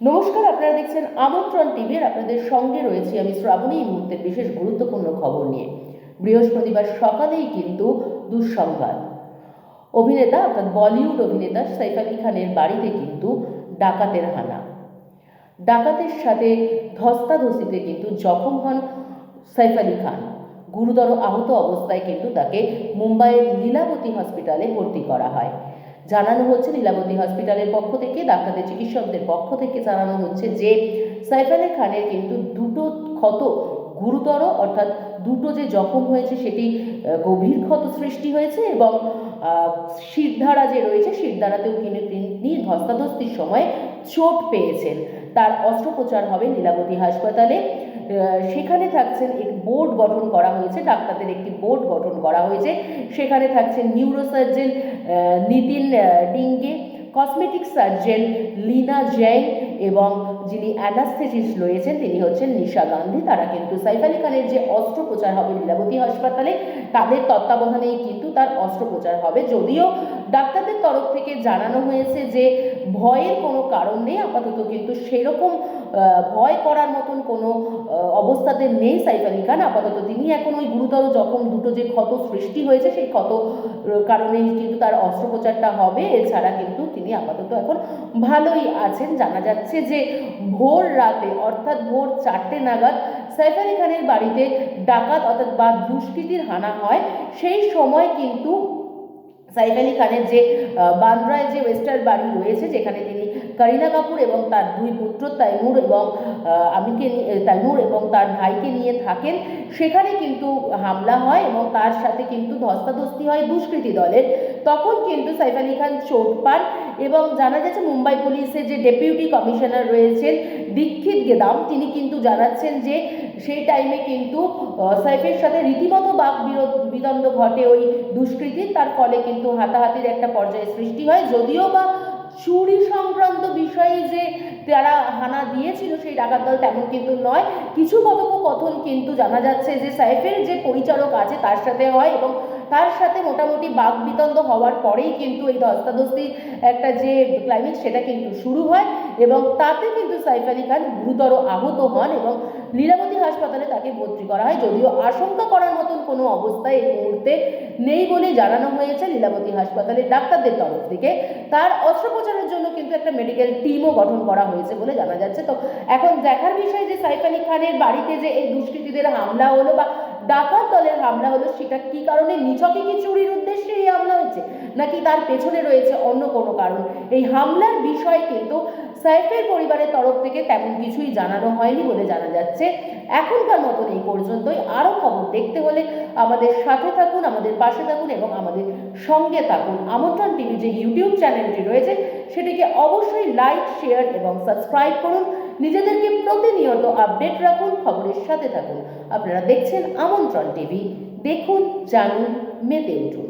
নমস্কার, আপনারা দেখছেন আমন্ত্রণ টিভির আপনাদের সঙ্গে রয়েছি আমি শ্রাবণী, এই মুহূর্তের বিশেষ গুরুত্বপূর্ণ খবর নিয়ে। বৃহস্পতিবার সকালেই কিন্তু দুঃসংবাদ। অভিনেতা অর্থাৎ বলিউড অভিনেতা সাইফ আলী খানের বাড়িতে কিন্তু ডাকাতের হানা। ডাকাতের সাথে ধস্তাধস্তিতে কিন্তু জখম হন সাইফ আলী খান। গুরুতর আহত অবস্থায় কিন্তু তাকে মুম্বাইয়ের লীলাবতী হসপিটালে ভর্তি করা হয়। জানানো হচ্ছে লীলাবতী হসপিটালের পক্ষ থেকে, ডাক্তারদের চিকিৎসকদের পক্ষ থেকে জানানো হচ্ছে যে সাইফ আলী খানের কিন্তু দুটো ক্ষত গুরুতর, অর্থাৎ দুটো যে জখম হয়েছে সেটি গভীর ক্ষত সৃষ্টি হয়েছে এবং শিরধারা যে রয়েছে, শিরধারাতেও কিন্তু তিনি ধস্তাধস্তির সময় চোট পেয়েছেন। তার অস্ত্রোপচার হবে লীলাবতী হাসপাতালে। সেখানে থাকছেন এক বোর্ড গঠন করা হয়েছে, ডাক্তারদের একটি বোর্ড গঠন করা হয়েছে। সেখানে থাকছেন neurosurgeon Nitin Dinge cosmetic surgeon Leena Jain এবং যিনি অ্যানাস্থেটিস্ট রয়েছেন, তিনি হচ্ছেন নিশা গান্ধী। তারা কিন্তু সাইফ আলী খানের যে অস্ত্রোপচার হবে লীলাবতী হাসপাতালে, তাদের তত্ত্বাবধানেই কিন্তু তার অস্ত্রোপচার হবে। যদিও ডাক্তারদের তরফ থেকে জানানো হয়েছে যে ভয়ের কোনো কারণ নেই, আপাতত কিন্তু সেরকম ভয় করার মতন কোনো অবস্থাতে নেই সাইফ আলী খান। আপাতত তিনি এখন ওই গুরুতর জখম দুটো যে ক্ষত সৃষ্টি হয়েছে, সেই ক্ষত কারণে কিন্তু তার অস্ত্রোপচারটা হবে। এছাড়া কিন্তু তিনি আপাতত এখন ভালোই আছেন। জানা যাচ্ছে যে ভোর রাতে, অর্থাৎ ভোর চারটে নাগাদ, সাইফ আলী খানের বাড়িতে ডাকাত অর্থাৎ বা দুষ্কৃতির হানা হয়। সেই সময় কিন্তু সাইফ আলী খানের যে বান্দ্রায় যে ওয়েস্টার বাড়ি রয়েছে, যেখানে তিনি করিনা কাপুর এবং তার দুই পুত্র তাইমুর এবং আমিকে তাইমুর এবং তার ভাইকে নিয়ে থাকেন। সেখানে কিন্তু হামলা হয় এবং তার সাথে কিন্তু ধস্তাধস্তি হয় দুষ্কৃতী দলের। তখন কিন্তু সাইফ আলী খান চোট পান এবং জানা যাচ্ছে মুম্বাই পুলিশের যে ডেপুটি কমিশনার রয়েছেন দীক্ষিত গেদাম, তিনি কিন্তু জানাচ্ছেন যে সেই টাইমে কিন্তু সাইফের সাথে রীতিমতো বাক বিদণ্ড ঘটে ওই দুষ্কৃতির। তার ফলে কিন্তু হাতাহাতির একটা পর্যায়ে সৃষ্টি হয়। যদিও বা চুরি সংক্রান্ত বিষয়ে যে তারা হানা দিয়েছিল সেই ডাকাত দল তেমন কিন্তু নয়। কিছু কথোপকথন কিন্তু জানা যাচ্ছে যে সাইফের যে পরিচালক আছে তার সাথে হয় এবং তার সাথে মোটামুটি বাকবিতন্ড হওয়ার পরেই কিন্তু এই ধস্তাধস্তি একটা যে ক্লাইম্যাক্স সেটা কিন্তু শুরু হয় এবং তাতে কিন্তু সাইফ আলী খান গুরুতর আহত হন এবং লীলাবতী হাসপাতালে তাকে ভর্তি করা হয়। যদিও আশঙ্কা করার মতন কোনো অবস্থায় এই মুহূর্তে নেই বলে জানানো হয়েছে লীলাবতী হাসপাতালের ডাক্তারদের তরফ থেকে। তার অস্ত্রোপচারের জন্য কিন্তু একটা মেডিকেল টিমও গঠন করা হয়েছে বলে জানা যাচ্ছে। তো এখন দেখার বিষয় যে সাইফ আলী খানের বাড়িতে যে এই দুষ্কৃতীদের হামলা হলো বা ডাকাত দলের হামলা হলো, সেটা কি কারণে নিছকে কি চুরির উদ্দেশ্যে এই হামলা হয়েছে? নাকি তার পেছনে রয়েছে অন্য কোনো কারণ? এই হামলার বিষয় কিন্তু সাইফের পরিবারের তরফ থেকে তেমন কিছুই জানানো হয়নি বলে জানা যাচ্ছে। এখনকার মতন এই পর্যন্তই। আরও খবর দেখতে হলে আমাদের সাথে থাকুন, আমাদের পাশে থাকুন এবং আমাদের সঙ্গে থাকুন। আমন্ত্রণ টিভি যে ইউটিউব চ্যানেলটি রয়েছে, সেটিকে অবশ্যই লাইক, শেয়ার এবং সাবস্ক্রাইব করুন। নিজেদেরকে প্রতিনিয়ত আপডেট রাখুন, খবরের সাথে থাকুন। আপনারা দেখছেন আমন্ত্রণ টিভি। দেখুন, জানুন, মেতে উঠুন।